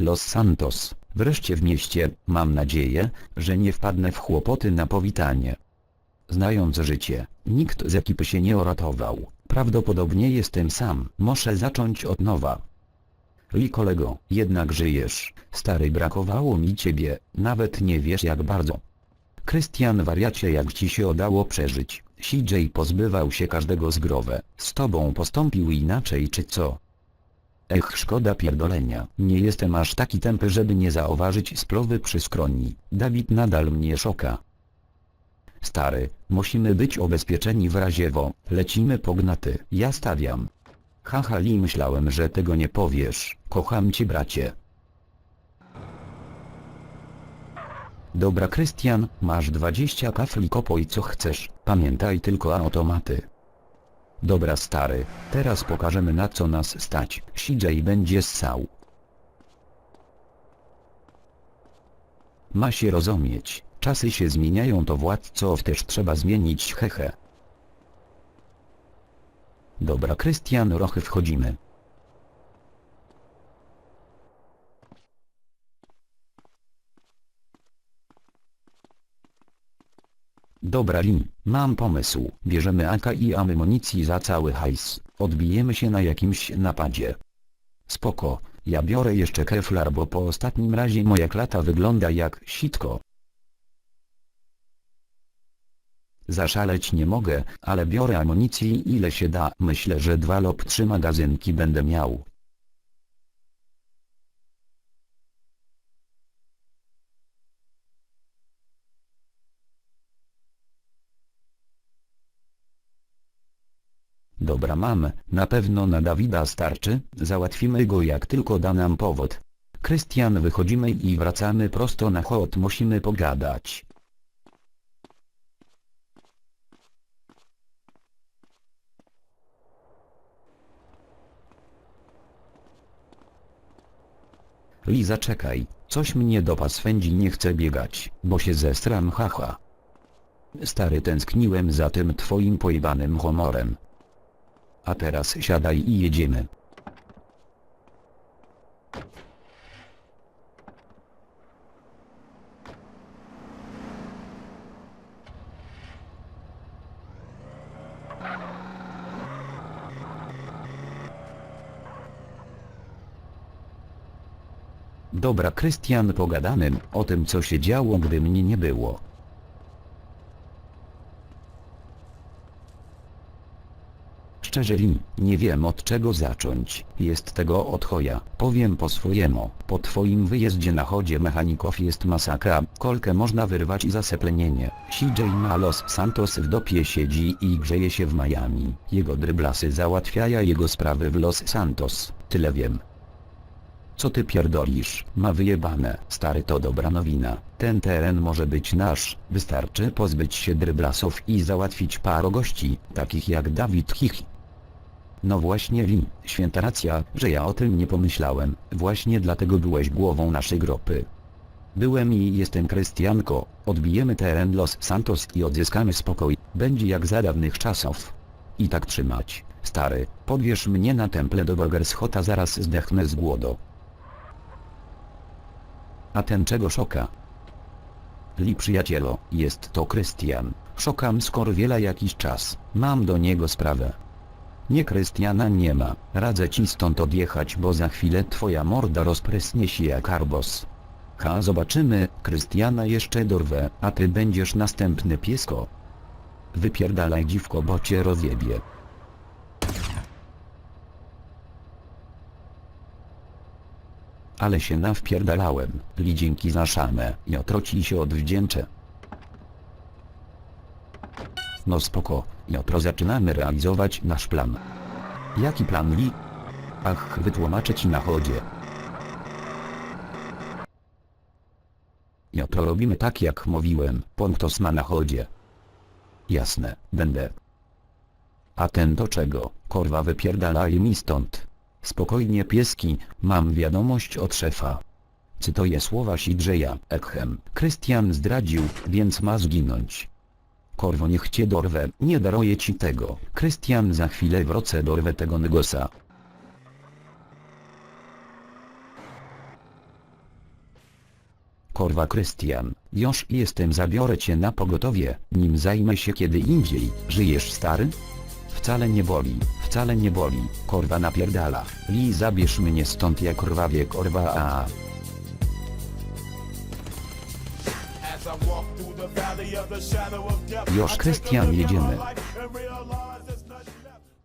Los Santos, wreszcie w mieście, mam nadzieję, że nie wpadnę w kłopoty na powitanie. Znając życie, nikt z ekipy się nie uratował, prawdopodobnie jestem sam, muszę zacząć od nowa. I kolego, jednak żyjesz, stary brakowało mi ciebie, nawet nie wiesz jak bardzo. Krystian wariacie jak ci się udało przeżyć, CJ pozbywał się każdego zgrowę, z tobą postąpił inaczej czy co? Ech szkoda pierdolenia, nie jestem aż taki tępy żeby nie zauważyć splowy przy skroni, Dawid nadal mnie szoka. Stary, musimy być ubezpieczeni w razie wo, lecimy pognaty, ja stawiam. Haha li myślałem że tego nie powiesz, kocham cię bracie. Dobra Krystian, masz 20 kafli kopoj co chcesz, pamiętaj tylko automaty. Dobra stary, teraz pokażemy na co nas stać, CJ będzie ssał. Ma się rozumieć, czasy się zmieniają to władco też trzeba zmienić hehe. Dobra Krystian Rochy wchodzimy. Dobra Lin, mam pomysł. Bierzemy AK i amunicji za cały hajs. Odbijemy się na jakimś napadzie. Spoko, ja biorę jeszcze keflar bo po ostatnim razie moja klata wygląda jak sitko. Zaszaleć nie mogę, ale biorę amunicji ile się da. Myślę, że dwa lub trzy magazynki będę miał. Dobra mam, na pewno na Dawida starczy, załatwimy go jak tylko da nam powód. Krystian wychodzimy i wracamy prosto na chod musimy pogadać. Liza czekaj, coś mnie do swędzi nie chce biegać, bo się zestram haha. Stary tęskniłem za tym twoim pojebanym humorem. A teraz siadaj i jedziemy. Dobra Krystian pogadamy o tym co się działo gdy mnie nie było. Szczerze li, nie wiem od czego zacząć, jest tego od choja, powiem po swojemu, po twoim wyjeździe na chodzie mechaników jest masakra, kolkę można wyrwać za seplenienie, CJ ma Los Santos w dopie siedzi i grzeje się w Miami, jego dryblasy załatwiaja jego sprawy w Los Santos, tyle wiem. Co ty pierdolisz, ma wyjebane, stary to dobra nowina, ten teren może być nasz, wystarczy pozbyć się dryblasów i załatwić paro gości, takich jak Dawid Hich. No właśnie Li, święta racja, że ja o tym nie pomyślałem, właśnie dlatego byłeś głową naszej grupy. Byłem i jestem Krystianko, odbijemy teren Los Santos i odzyskamy spokój, będzie jak za dawnych czasów. I tak trzymać, stary, podwiesz mnie na temple do Burgershota zaraz zdechnę z głodu. A ten czego szoka? Li przyjacielo, jest to Krystian. Szokam Skorwiela jakiś czas. Mam do niego sprawę. Nie Krystiana nie ma. Radzę ci stąd odjechać, bo za chwilę twoja morda rozprysnie się jak arbos. Ha, zobaczymy, Krystiana jeszcze dorwę, a ty będziesz następny piesko. Wypierdalaj dziwko, bo cię rozjebie. Ale się nawpierdalałem, li dzięki za szamę, jutro ci się odwdzięczę. No spoko, jutro zaczynamy realizować nasz plan. Jaki plan li? Ach, wytłumaczę ci na chodzie. Jutro robimy tak jak mówiłem, Pontos ma na chodzie. Jasne, będę. A ten do czego, korwa wypierdalaj mi stąd. Spokojnie pieski, mam wiadomość od szefa. Cytuję słowa Sidrzeja, Ekhem. Krystian zdradził, więc ma zginąć. Korwo niech cię dorwę, nie daruję ci tego. Krystian za chwilę wrócę dorwę tego negosa. Korwa Krystian, już jestem zabiorę cię na pogotowie, nim zajmę się kiedy indziej, żyjesz stary? Wcale nie boli, wcale nie boli, korwa napierdala, Li zabierz mnie stąd jak krwawie korwa a. Już Krystian jedziemy.